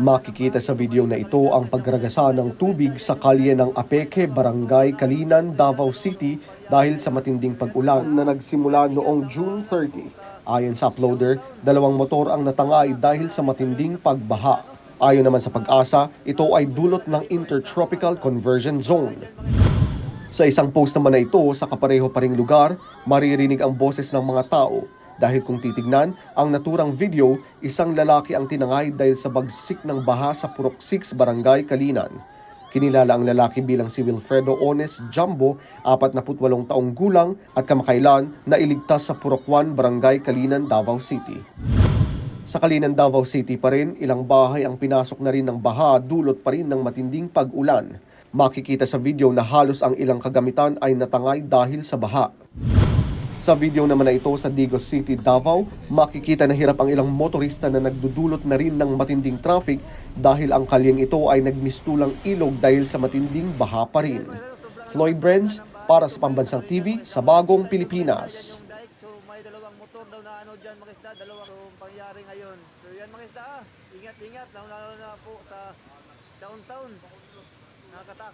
Makikita sa video na ito ang pagragasa ng tubig sa kalye ng Apeke, Barangay Kalinan, Davao City dahil sa matinding pag-ulan na nagsimula noong June 30. Ayon sa uploader, dalawang motor ang natangay dahil sa matinding pagbaha. Ayon naman sa pag-asa, ito ay dulot ng Intertropical Conversion Zone. Sa isang post naman na ito sa kapareho pa ring lugar, maririnig ang boses ng mga tao dahil kung titignan ang naturang video, isang lalaki ang tinangay dahil sa bagsik ng baha sa Purok 6 Barangay Kalinan. Kinilala ang lalaki bilang si Wilfredo Ones Jumbo, 48 taong gulang at kamakailan na iligtas sa Purok 1 Barangay Kalinan, Davao City. Sa Kalinan, Davao City pa rin, ilang bahay ang pinasok na rin ng baha dulot pa rin ng matinding pag-ulan. Makikita sa video na halos ang ilang kagamitan ay natangay dahil sa baha. Sa video naman na ito sa Digos City, Davao, makikita na hirap ang ilang motorista na nagdudulot na rin ng matinding traffic dahil ang kalyeng ito ay nagmistulang ilog dahil sa matinding baha pa rin. Floyd Brands, para sa Pambansang TV, sa Bagong Pilipinas. So may dalawang motor daw na ano dyan mga dalawang pangyari ngayon. So yan mga ingat-ingat, lalo na po sa downtown. Nakakatakot